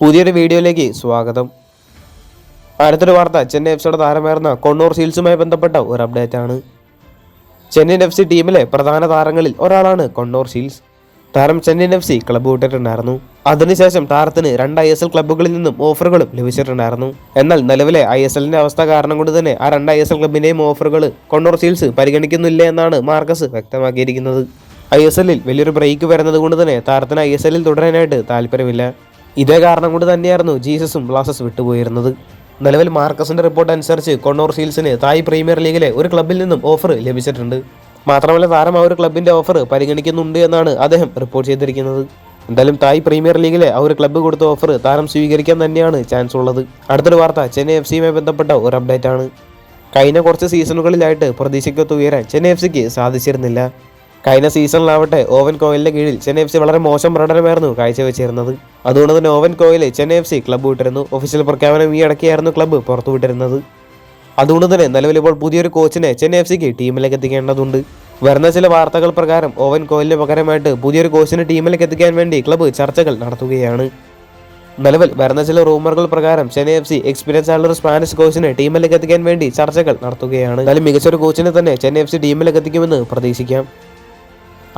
പുതിയൊരു വീഡിയോയിലേക്ക് സ്വാഗതം. അടുത്തൊരു വാർത്ത ചെന്നൈ എഫ് സിയുടെ താരമായിരുന്ന കൊണ്ണൂർ സീൽസുമായി ബന്ധപ്പെട്ട ഒരു അപ്ഡേറ്റ് ആണ് ചെന്നൈയിൻ എഫ് സി ടീമിലെ പ്രധാന താരങ്ങളിൽ ഒരാളാണ് കൊണ്ണൂർ സീൽസ്. താരം ചെന്നൈയിൻ എഫ് സി ക്ലബ്ബ് വിട്ടിട്ടുണ്ടായിരുന്നു. അതിനുശേഷം താരത്തിന് രണ്ട് ഐ എസ് എൽ ക്ലബ്ബുകളിൽ നിന്നും ഓഫറുകളും ലഭിച്ചിട്ടുണ്ടായിരുന്നു. എന്നാൽ നിലവിലെ ഐ എസ് എല്ലിന്റെ അവസ്ഥ കാരണം കൊണ്ട് തന്നെ ആ രണ്ട് ഐ എസ് എൽ ക്ലബിന്റെയും ഓഫറുകൾ കൊണ്ണൂർ സീൽസ് പരിഗണിക്കുന്നില്ല എന്നാണ് മാർക്കസ് വ്യക്തമാക്കിയിരിക്കുന്നത്. ഐ എസ് എല്ലിൽ വലിയൊരു ബ്രേക്ക് വരുന്നത് കൊണ്ട് തന്നെ താരത്തിന് ഐ എസ് എല്ലിൽ തുടരാനായിട്ട് താല്പര്യമില്ല. ഇതേ കാരണം കൊണ്ട് തന്നെയായിരുന്നു ജീസസും ബ്ലാസസ് വിട്ടുപോയിരുന്നത്. നിലവിൽ മാർക്കസിന്റെ റിപ്പോർട്ട് അനുസരിച്ച് കൊണ്ണൂർ സീൽസിന് തായ് പ്രീമിയർ ലീഗിലെ ഒരു ക്ലബിൽ നിന്നും ഓഫർ ലഭിച്ചിട്ടുണ്ട്. മാത്രമല്ല താരം ആ ഒരു ക്ലബിന്റെ ഓഫർ പരിഗണിക്കുന്നുണ്ട് എന്നാണ് അദ്ദേഹം റിപ്പോർട്ട് ചെയ്തിരിക്കുന്നത്. എന്തായാലും തായ് പ്രീമിയർ ലീഗിലെ ആ ഒരു ക്ലബ്ബ് കൊടുത്ത ഓഫർ താരം സ്വീകരിക്കാൻ തന്നെയാണ് ചാൻസ് ഉള്ളത്. അടുത്തൊരു വാർത്ത ചെന്നൈ എഫ് സിയുമായി ബന്ധപ്പെട്ട ഒരു അപ്ഡേറ്റ് ആണ് കഴിഞ്ഞ കുറച്ച് സീസണുകളിലായിട്ട് പ്രതീക്ഷയ്ക്കൊത്ത് ഉയരാൻ ചെന്നൈ എഫ് സിക്ക് സാധിച്ചിരുന്നില്ല. കഴിഞ്ഞ സീസണിലാവട്ടെ ഓവൻ കോയിലിന്റെ കീഴിൽ ചെന്നൈ എഫ് സി വളരെ മോശം പ്രകടനമായിരുന്നു കാഴ്ചവെച്ചിരുന്നത്. അതുകൊണ്ട് തന്നെ ഓവൻ കോയിലെ ചെന്നൈ എഫ് സി ക്ലബ്ബ് വിട്ടിരുന്നു. ഒഫീഷ്യൽ പ്രഖ്യാപനം ഈ ഇടയ്ക്കായിരുന്നു ക്ലബ്ബ് പുറത്തുവിട്ടിരുന്നത് അതുകൊണ്ട് തന്നെ നിലവിൽ ഇപ്പോൾ പുതിയൊരു കോച്ചിനെ ചെന്നൈ എഫ് സിക്ക് ടീമിലേക്ക് എത്തിക്കേണ്ടതുണ്ട്. വരുന്ന ചില വാർത്തകൾ പ്രകാരം ഓവൻ കോയിലിന് പകരമായിട്ട് പുതിയൊരു കോച്ചിനെ ടീമിലേക്ക് എത്തിക്കാൻ വേണ്ടി ക്ലബ്ബ് ചർച്ചകൾ നടത്തുകയാണ്. നിലവിൽ വരുന്ന ചില റൂമറുകൾ പ്രകാരം ചെന്നൈ എഫ് സി എക്സ്പീരിയൻസ് ആയുള്ള ഒരു സ്പാനിഷ് കോച്ചിനെ ടീമിലേക്ക് എത്തിക്കാൻ വേണ്ടി ചർച്ചകൾ നടത്തുകയാണ്. എന്നാലും മികച്ചൊരു കോച്ചിനെ തന്നെ ചെന്നൈ എഫ് സി ടീമിലേക്ക് എത്തിക്കുമെന്ന് പ്രതീക്ഷിക്കാം.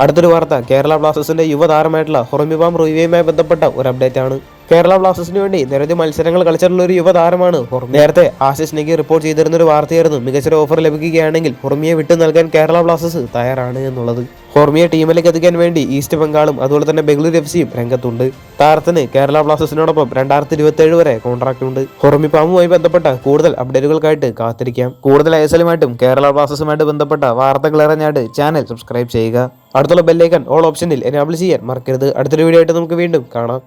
അടുത്തൊരു വാർത്ത കേരള ബ്ലാസ്റ്റേഴ്സിന്റെ യുവതാരമായിട്ടുള്ള ഹൊറമിബാം റോയിവയുമായി ബന്ധപ്പെട്ട ഒരു അപ്ഡേറ്റ് ആണ് കേരള ബ്ലാസ്റ്റേഴ്സിന് വേണ്ടി നിരവധി മത്സരങ്ങൾ കളിച്ചിട്ടുള്ള ഒരു യുവതാരമാണ് നേരത്തെ ആശിഷ് നെഗി റിപ്പോർട്ട് ചെയ്തിരുന്ന ഒരു വാർത്തയായിരുന്നു മികച്ചൊരു ഓഫർ ലഭിക്കുകയാണെങ്കിൽ ഹൊർമിയെ വിട്ടു നൽകാൻ കേരള ബ്ലാസ്റ്റേഴ്സ് തയ്യാറാണ് എന്നുള്ളത്. ഹൊർമിയെ ടീമിലേക്ക് എത്തിക്കാൻ വേണ്ടി ഈസ്റ്റ് ബംഗാളും അതുപോലെ തന്നെ ബംഗളൂരു എഫ് സിയും രംഗത്തുണ്ട്. താരത്തിന് കേരള ബ്ലാസ്റ്റേഴ്സിനോടൊപ്പം രണ്ടായിരത്തി ഇരുപത്തി ഏഴ് വരെ കോൺട്രാക്ട് ഉണ്ട് ഹോർമി പാമുമായി ബന്ധപ്പെട്ട കൂടുതൽ അപ്ഡേറ്റുകൾക്കായിട്ട് കാത്തിരിക്കാം. കൂടുതൽ ഐസലുമായിട്ടും കേരള ബ്ലാസ്റ്റേഴ്സുമായിട്ട് ബന്ധപ്പെട്ട വാർത്തകൾ അറിഞ്ഞായിട്ട് ചാനൽ സബ്സ്ക്രൈബ് ചെയ്യുക. അടുത്തുള്ള ബെല്ലൈക്കൺ ഓൾ ഓപ്ഷനിൽ എനാബിൾ ചെയ്യാൻ മറക്കരുത്. അടുത്തൊരു വീഡിയോ ആയിട്ട് നമുക്ക് വീണ്ടും കാണാം.